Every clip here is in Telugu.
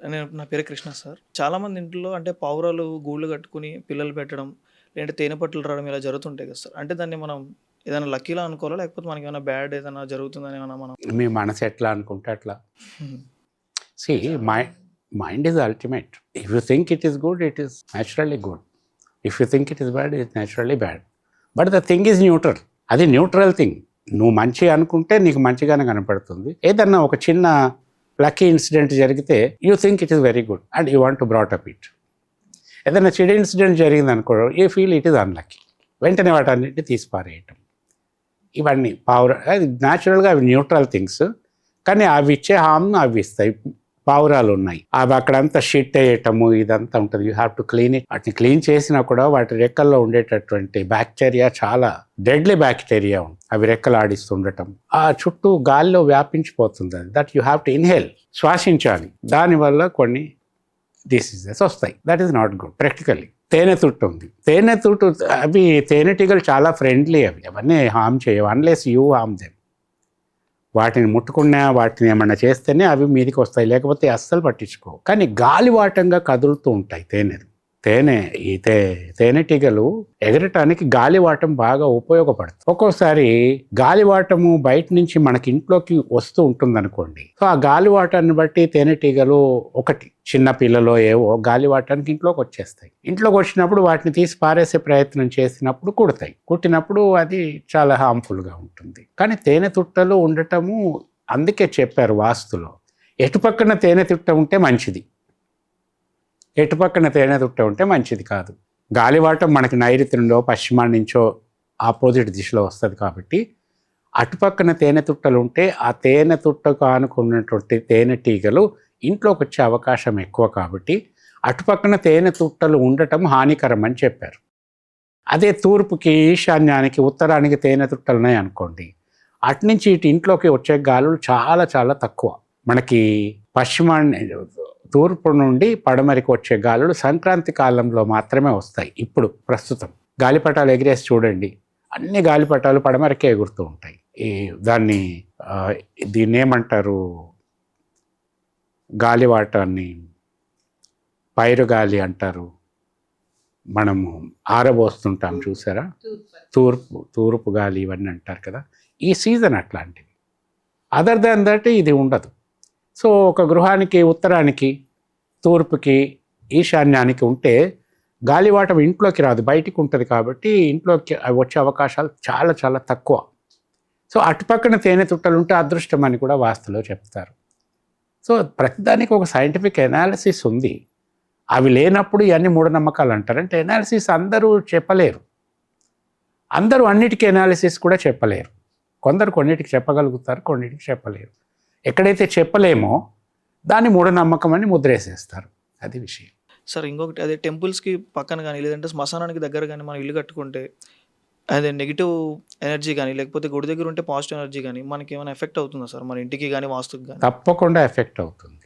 నేను నా పేరు కృష్ణ సార్. చాలామంది ఇంట్లో అంటే పావురాలు గూళ్ళు కట్టుకుని పిల్లలు పెట్టడం లేదంటే తేనె పట్టులు రావడం ఇలా జరుగుతుంటాయి కదా సార్. అంటే దాన్ని మనం ఏదైనా లక్కీలా అనుకోవాలా? లేకపోతే మనకి ఏమైనా బ్యాడ్ ఏదైనా జరుగుతుందని ఏమైనా మనం మీ మనసు ఎట్లా అనుకుంటే అట్లా. See my mind is ultimate if you think it is good it is naturally good if you think it is bad it naturally bad but the thing is neutral అది న్యూట్రల్ థింగ్ నువ్వు మంచి అనుకుంటే నీకు మంచిగానే కనపడుతుంది. ఏదన్నా ఒక చిన్న లక్కీ ఇన్సిడెంట్ జరిగితే you think it is very good and you want to brought up it ఏదైనా చెడు ఇన్సిడెంట్ జరిగింది అనుకో you feel it is unlucky వెంటనే వాటన్నిటిని తీసి పారేయటం ఇవన్నీ పావుర అది న్యాచురల్గా అవి న్యూట్రల్ థింగ్స్ కానీ అవి ఇచ్చే హామ్ అవి ఇస్తాయి. పావురాలు ఉన్నాయి అవి అక్కడంతా షిట్ వేయటము ఇదంతా ఉంటుంది. You have to clean it వాటిని క్లీన్ చేసినా కూడా వాటి రెక్కల్లో ఉండేటటువంటి బ్యాక్టీరియా చాలా డెడ్లీ బ్యాక్టీరియా ఉంది అవి రెక్కలు ఆడిస్తుండటం ఆ చుట్టూ గాలిలో వ్యాపించిపోతుంది అది. That you have to inhale శ్వాసించాలి. దానివల్ల కొన్ని డిసీజెస్ వస్తాయి. That is not good practically తేనె తుట్టు ఉంది. తేనె తుట్టు అవి తేనెటీగలు చాలా ఫ్రెండ్లీ అవి. అవన్నీ హామ్ చేయవు అన్లెస్ యూ హామ్ దెమ్ వాటిని ముట్టుకున్నా వాటిని ఏమన్నా చేస్తేనే అవి మీదకి వస్తాయి. లేకపోతే అస్సలు పట్టించుకో కానీ గాలివాటంగా కదులుతూ ఉంటాయి తేనెలు. తేనె ఈ తే తేనెటీగలు ఎగరటానికి గాలివాటం బాగా ఉపయోగపడుతుంది. ఒక్కోసారి గాలివాటము బయట నుంచి మనకి ఇంట్లోకి వస్తూ ఉంటుంది అనుకోండి సో ఆ గాలివాటాన్ని బట్టి తేనెటీగలు ఒకటి చిన్న పిల్లలో ఏవో గాలివాటానికి ఇంట్లోకి వచ్చేస్తాయి. ఇంట్లోకి వచ్చినప్పుడు వాటిని తీసి పారేసే ప్రయత్నం చేసినప్పుడు కుడతాయి. కుట్టినప్పుడు అది చాలా హార్మ్ఫుల్గా ఉంటుంది. కానీ తేనె తుట్టలు ఉండటము అందుకే చెప్పారు వాస్తులో. ఎటుపక్కన తేనె తిట్ట ఉంటే మంచిది. ఎటుపక్కన తేనెతుట్ట ఉంటే మంచిది కాదు. గాలివాటం మనకి నైరుతి నుండో పశ్చిమా నుంచో ఆపోజిట్ దిశలో వస్తుంది కాబట్టి అటుపక్కన తేనె తుట్టలు ఉంటే ఆ తేనె తుట్టకు ఆనుకున్నటువంటి తేనెటీగలు ఇంట్లోకి వచ్చే అవకాశం ఎక్కువ కాబట్టి అటుపక్కన తేనె తుట్టలు ఉండటం హానికరం అని చెప్పారు. అదే తూర్పుకి ఈశాన్యానికి ఉత్తరానికి తేనె తుట్టలు ఉన్నాయి అనుకోండి. అటు నుంచి ఇటు ఇంట్లోకి వచ్చే గాలులు చాలా చాలా తక్కువ. మనకి పశ్చిమాన్ని తూర్పు నుండి పడమరికి వచ్చే గాలులు సంక్రాంతి కాలంలో మాత్రమే వస్తాయి. ఇప్పుడు ప్రస్తుతం గాలిపటాలు ఎగిరేసి చూడండి. అన్ని గాలిపటాలు పడమరకే ఎగురుతూ ఉంటాయి. ఈ దాన్ని దీన్ని ఏమంటారు? గాలివాటాన్ని పైరు గాలి అంటారు. మనము ఆరబోస్తుంటాం చూసారా? తూర్పు తూర్పు గాలి ఇవన్నీ అంటారు కదా. ఈ సీజన్ అట్లాంటిది. అదర్ దాన్ దట్ ఇది ఉండదు. సో ఒక గృహానికి ఉత్తరానికి తూర్పుకి ఈశాన్యానికి ఉంటే గాలివాటం ఇంట్లోకి రాదు బయటికి ఉంటుంది కాబట్టి ఇంట్లోకి వచ్చే అవకాశాలు చాలా చాలా తక్కువ. సో అటుపక్కన తేనె తుట్టలు ఉంటే అదృష్టం అని కూడా వాస్తులో చెప్తారు. సో ప్రతిదానికి ఒక సైంటిఫిక్ ఎనాలిసిస్ ఉంది. అవి లేనప్పుడు ఇవన్నీ మూఢనమ్మకాలు అంటారు. అంటే ఎనాలిసిస్ అందరూ చెప్పలేరు. అందరూ అన్నిటికీ ఎనాలిసిస్ కూడా చెప్పలేరు. కొందరు కొన్నిటికి చెప్పగలుగుతారు కొన్నిటికి చెప్పలేరు. ఎక్కడైతే చెప్పలేమో దాన్ని మూఢనమ్మకం అని ముద్రేసేస్తారు. అది విషయం. సార్ ఇంకొకటి అదే టెంపుల్స్కి పక్కన కానీ లేదంటే శ్మశానానికి దగ్గర కానీ మనం ఇల్లు కట్టుకుంటే అదే నెగిటివ్ ఎనర్జీ కానీ లేకపోతే గుడి దగ్గర ఉంటే పాజిటివ్ ఎనర్జీ కానీ మనకి ఏమైనా ఎఫెక్ట్ అవుతుందా సార్? మన ఇంటికి కానీ వాస్తుకి కానీ తప్పకుండా ఎఫెక్ట్ అవుతుంది.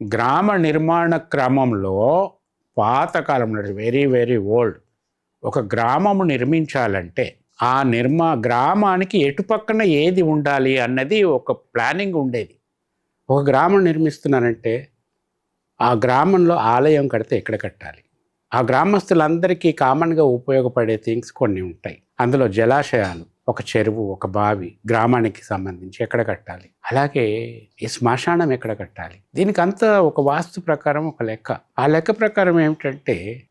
గ్రామ నిర్మాణ క్రమంలో పాతకాలంలో వెరీ వెరీ ఓల్డ్. ఒక గ్రామము నిర్మించాలంటే ఆ నిర్మా గ్రామానికి ఎటుపక్కన ఏది ఉండాలి అన్నది ఒక ప్లానింగ్ ఉండేది. ఒక గ్రామం నిర్మిస్తున్నారంటే ఆ గ్రామంలో ఆలయం కడితే ఎక్కడ కట్టాలి? ఆ గ్రామస్తులందరికీ కామన్గా ఉపయోగపడే థింగ్స్ కొన్ని ఉంటాయి. అందులో జలాశయాలు ఒక చెరువు ఒక బావి గ్రామానికి సంబంధించి ఎక్కడ కట్టాలి? అలాగే ఈ శ్మశానం ఎక్కడ కట్టాలి? దీనికి అంతా ఒక వాస్తు ప్రకారం ఒక లెక్క. ఆ లెక్క ప్రకారం ఏమిటంటే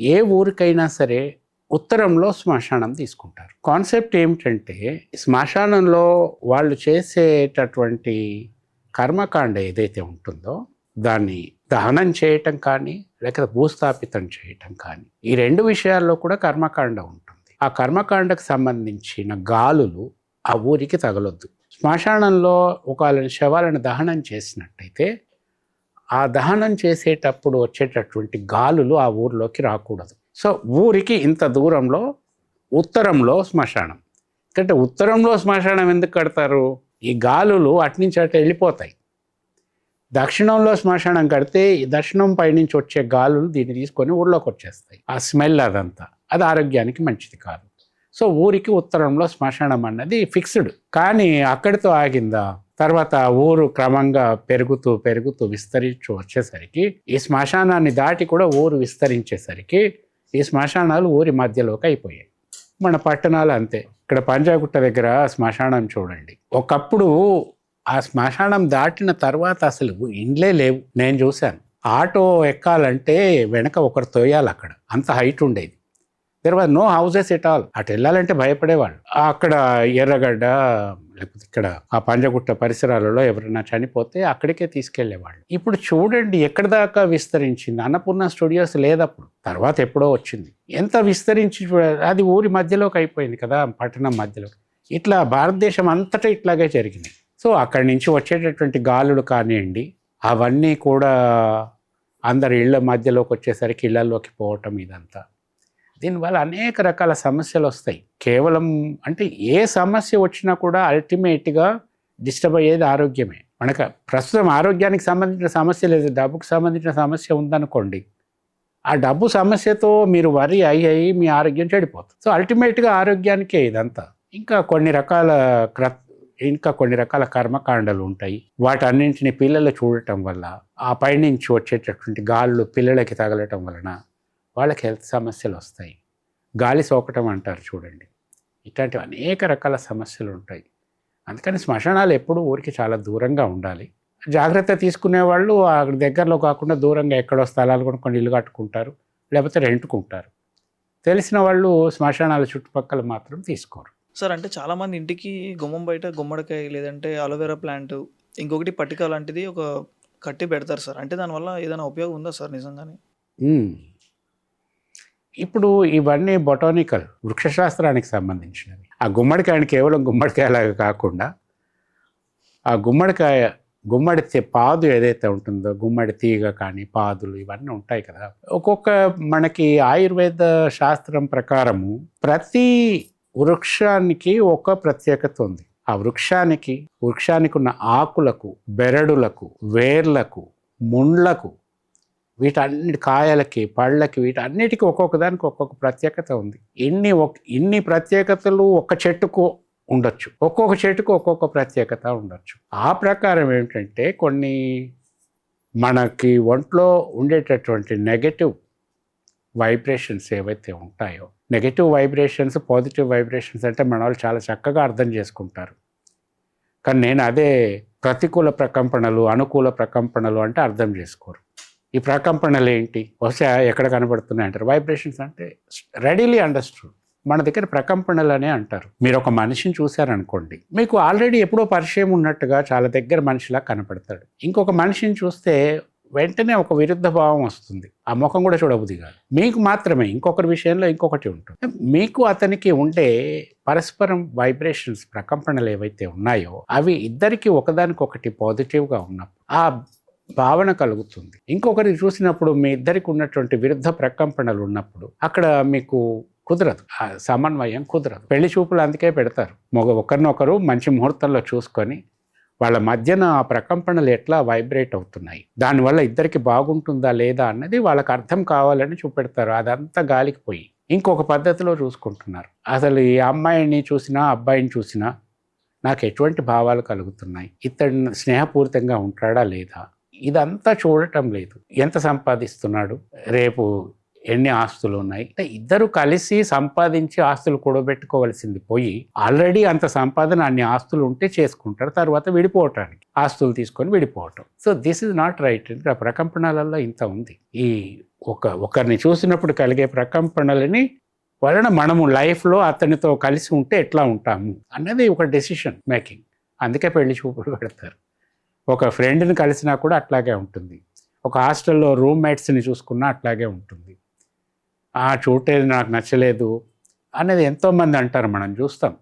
ఏ ఊరికైనా సరే ఉత్తరంలో శ్మశానం తీసుకుంటారు. కాన్సెప్ట్ ఏమిటంటే శ్మశానంలో వాళ్ళు చేసేటటువంటి కర్మకాండ ఏదైతే ఉంటుందో దాన్ని దహనం చేయటం కానీ లేకపోతే భూస్థాపితం చేయటం కానీ ఈ రెండు విషయాల్లో కూడా కర్మకాండ ఉంటుంది. ఆ కర్మకాండకు సంబంధించిన గాలులు ఆ ఊరికి తగలొద్దు. శ్మశానంలో ఒక శవాలను దహనం చేసినట్టయితే ఆ దహనం చేసేటప్పుడు వచ్చేటటువంటి గాలులు ఆ ఊరిలోకి రాకూడదు. సో ఊరికి ఇంత దూరంలో ఉత్తరంలో శ్మశానం. ఎందుకంటే ఉత్తరంలో శ్మశానం ఎందుకు కడతారు? ఈ గాలులు అట్నుంచి అటు వెళ్ళిపోతాయి. దక్షిణంలో శ్మశానం కడితే ఈ దక్షిణం పైనుంచి వచ్చే గాలులు దీన్ని తీసుకొని ఊళ్ళోకి వచ్చేస్తాయి. ఆ స్మెల్ అదంతా. అది ఆరోగ్యానికి మంచిది కాదు. సో ఊరికి ఉత్తరంలో శ్మశానం అన్నది ఫిక్స్డ్. కానీ అక్కడితో ఆగిందా? తర్వాత ఊరు క్రమంగా పెరుగుతూ పెరుగుతూ విస్తరించు వచ్చేసరికి ఈ శ్మశానాన్ని దాటి కూడా ఊరు విస్తరించేసరికి ఈ శ్మశానాలు ఊరి మధ్యలోకి అయిపోయాయి. మన పట్టణాలు అంతే. ఇక్కడ పంజాగుట్ట దగ్గర శ్మశానం చూడండి. ఒకప్పుడు ఆ శ్మశానం దాటిన తర్వాత అసలు ఇండ్లే లేవు. నేను చూశాను. ఆటో ఎక్కాలంటే వెనక ఒకరు తోయాలి అక్కడ. అంత హైట్ ఉండేది. There was no houses at all అటు వెళ్ళాలంటే భయపడేవాళ్ళు. అక్కడ ఎర్రగడ్డ లేకపోతే ఇక్కడ ఆ పంజగుట్ట పరిసరాలలో ఎవరైనా చనిపోతే అక్కడికే తీసుకెళ్ళేవాళ్ళు. ఇప్పుడు చూడండి ఎక్కడి దాకా విస్తరించింది. అన్నపూర్ణ స్టూడియోస్ లేదప్పుడు. తర్వాత ఎప్పుడో వచ్చింది. ఎంత విస్తరించి అది ఊరి మధ్యలోకి అయిపోయింది కదా పట్టణం మధ్యలో. ఇట్లా భారతదేశం అంతటా ఇట్లాగే జరిగింది. సో అక్కడి నుంచి వచ్చేటటువంటి గాలులు కానివ్వండి అవన్నీ కూడా అందరి ఇళ్ళ మధ్యలోకి వచ్చేసరికి ఇళ్ళలోకి పోవటం ఇదంతా. దీనివల్ల అనేక రకాల సమస్యలు వస్తాయి. కేవలం అంటే ఏ సమస్య వచ్చినా కూడా అల్టిమేట్గా డిస్టర్బ్ అయ్యేది ఆరోగ్యమే. మనకు ప్రస్తుతం ఆరోగ్యానికి సంబంధించిన సమస్య లేదు. డబ్బుకు సంబంధించిన సమస్య ఉందనుకోండి ఆ డబ్బు సమస్యతో మీరు వరి అయ్యి అయ్యి మీ ఆరోగ్యం చెడిపోతుంది. సో అల్టిమేట్గా ఆరోగ్యానికే ఇదంతా. ఇంకా కొన్ని రకాల క్ర ఇంకా కొన్ని రకాల కర్మకాండలు ఉంటాయి. వాటన్నింటిని పిల్లలు చూడటం వల్ల ఆ పైనుంచి వచ్చేటటువంటి గాళ్ళు పిల్లలకి తగలటం వలన వాళ్ళకి హెల్త్ సమస్యలు వస్తాయి. గాలి సోకటం అంటారు చూడండి. ఇట్లాంటివి అనేక రకాల సమస్యలు ఉంటాయి. అందుకని శ్మశానాలు ఎప్పుడూ ఊరికి చాలా దూరంగా ఉండాలి. జాగ్రత్త తీసుకునే వాళ్ళు అక్కడ దగ్గరలో కాకుండా దూరంగా ఎక్కడో స్థలాలు కొనుక్కొని ఇల్లు కట్టుకుంటారు లేకపోతే రెంట్కుంటారు. తెలిసిన వాళ్ళు శ్మశానాల చుట్టుపక్కల మాత్రం తీసుకోరు. సార్ అంటే చాలామంది ఇంటికి గుమ్మం బయట గుమ్మడికాయ లేదంటే అలోవెరా ప్లాంట్ ఇంకొకటి పట్టిక లాంటిది ఒక కట్టి పెడతారు సార్. అంటే దానివల్ల ఏదైనా ఉపయోగం ఉందా సార్ నిజంగానే. ఇప్పుడు ఇవన్నీ బొటానికల్ వృక్షశాస్త్రానికి సంబంధించినవి. ఆ గుమ్మడికాయని కేవలం గుమ్మడికాయలాగా కాకుండా ఆ గుమ్మడికాయ గుమ్మడి పాదు ఏదైతే ఉంటుందో గుమ్మడి తీగ కానీ పాదులు ఇవన్నీ ఉంటాయి కదా. ఒక్కొక్క మనకి ఆయుర్వేద శాస్త్రం ప్రకారము ప్రతి వృక్షానికి ఒక ప్రత్యేకత ఉంది. ఆ వృక్షానికి వృక్షానికి ఉన్న ఆకులకు బెరడులకు వేర్లకు ముండ్లకు వీటన్నిటి కాయలకి పళ్ళకి వీటన్నిటికీ ఒక్కొక్క దానికి ఒక్కొక్క ప్రత్యేకత ఉంది. ఇన్ని ఒక ఇన్ని ప్రత్యేకతలు ఒక్క చెట్టుకు ఉండొచ్చు. ఒక్కొక్క చెట్టుకు ఒక్కొక్క ప్రత్యేకత ఉండొచ్చు. ఆ ప్రకారం ఏంటంటే కొన్ని మనకి ఒంట్లో ఉండేటటువంటి నెగటివ్ వైబ్రేషన్స్ ఏవైతే ఉంటాయో నెగటివ్ వైబ్రేషన్స్ పాజిటివ్ వైబ్రేషన్స్ అంటే మన వాళ్ళు చాలా చక్కగా అర్థం చేసుకుంటారు. కానీ నేను అదే ప్రతికూల ప్రకంపనలు అనుకూల ప్రకంపనలు అంటే అర్థం చేసుకోరు. ఈ ప్రకంపనలు ఏంటి? బహుశా ఎక్కడ కనబడుతున్నాయి అంటారు. వైబ్రేషన్స్ అంటే రెడీలీ అండర్స్టూడ్ మన దగ్గర ప్రకంపనలు అనే అంటారు. మీరు ఒక మనిషిని చూశారనుకోండి. మీకు ఆల్రెడీ ఎప్పుడో పరిచయం ఉన్నట్టుగా చాలా దగ్గర మనిషిలా కనపడతాడు. ఇంకొక మనిషిని చూస్తే వెంటనే ఒక విరుద్ధ భావం వస్తుంది. ఆ ముఖం కూడా చూడబుద్ది కాదు. మీకు మాత్రమే ఇంకొకరి విషయంలో ఇంకొకటి ఉంటుంది. మీకు అతనికి ఉండే పరస్పరం వైబ్రేషన్స్ ప్రకంపనలు ఏవైతే ఉన్నాయో అవి ఇద్దరికి ఒకదానికొకటి పాజిటివ్గా ఉన్నప్పుడు ఆ భావన కలుగుతుంది. ఇంకొకరి చూసినప్పుడు మీ ఇద్దరికి ఉన్నటువంటి విరుద్ధ ప్రకంపనలు ఉన్నప్పుడు అక్కడ మీకు కుదరదు. ఆ సమన్వయం కుదరదు. పెళ్ళి చూపులు అందుకే పెడతారు. మొగ ఒకరినొకరు మంచి ముహూర్తంలో చూసుకొని వాళ్ళ మధ్యన ఆ ప్రకంపనలు ఎట్లా వైబ్రేట్ అవుతున్నాయి? దానివల్ల ఇద్దరికి బాగుంటుందా లేదా అన్నది వాళ్ళకి అర్థం కావాలని చూపెడతారు. అదంతా గాలికి పోయి. ఇంకొక పద్ధతిలో చూసుకుంటున్నారు. అసలు ఈ అమ్మాయిని చూసినా అబ్బాయిని చూసినా నాకు ఎటువంటి భావాలు కలుగుతున్నాయి? ఇతడు స్నేహపూరితంగా ఉంటాడా లేదా? ఇదంతా చూడటం లేదు. ఎంత సంపాదిస్తున్నాడు? రేపు ఎన్ని ఆస్తులు ఉన్నాయి? ఇద్దరు కలిసి సంపాదించి ఆస్తులు కూడబెట్టుకోవాల్సింది పోయి ఆల్రెడీ అంత సంపాదన అన్ని ఆస్తులు ఉంటే చేసుకుంటారు. తర్వాత విడిపోవటానికి ఆస్తులు తీసుకొని విడిపోవటం. So this is not right ఆ ప్రకంపనలలో ఇంత ఉంది. ఈ ఒక ఒకరిని చూసినప్పుడు కలిగే ప్రకంపనలని వలన మనము లైఫ్లో అతనితో కలిసి ఉంటే ఎట్లా ఉంటాము? అన్నది ఒక డెసిషన్ మేకింగ్ అందుకే పెళ్ళి చూపులు పెడతారు. ఒక ఫ్రెండ్ని కలిసినా కూడా అట్లాగే ఉంటుంది. ఒక హాస్టల్లో రూమ్మేట్స్ని చూసుకున్నా అట్లాగే ఉంటుంది. ఆ చూడేది నాకు నచ్చలేదు అనేది ఎంతోమంది అంటారు మనం చూస్తాం.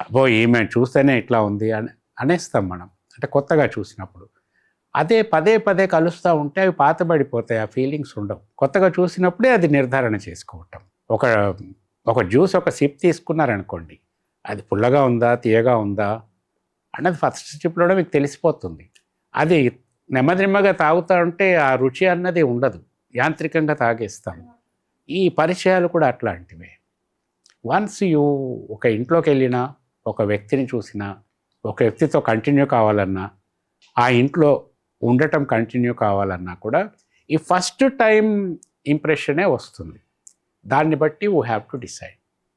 అబ్బో ఈమె చూస్తేనే ఇట్లా ఉంది అని అనేస్తాం మనం. అంటే కొత్తగా చూసినప్పుడు. అదే పదే పదే కలుస్తూ ఉంటే అవి పాతబడిపోతాయి ఆ ఫీలింగ్స్ ఉండవు. కొత్తగా చూసినప్పుడే అది నిర్ధారణ చేసుకోవటం. ఒక ఒక జ్యూస్ ఒక సిప్ తీసుకున్నారనుకోండి అది పుల్లగా ఉందా తీయగా ఉందా అన్నది ఫస్ట్ సిప్లోనే మీకు తెలిసిపోతుంది. అది నెమ్మది నెమ్మగా తాగుతా ఉంటే ఆ రుచి అన్నది ఉండదు. యాంత్రికంగా తాగేస్తాం ఈ పరిచయాలు కూడా అట్లాంటివే. వన్స్ యూ ఒక ఇంట్లోకి వెళ్ళినా ఒక వ్యక్తిని చూసినా ఒక వ్యక్తితో కంటిన్యూ కావాలన్నా ఆ ఇంట్లో ఉండటం కంటిన్యూ కావాలన్నా కూడా ఈ ఫస్ట్ టైం ఇంప్రెషనే వస్తుంది. దాన్ని బట్టి వూ హ్యావ్ టు డిసైడ్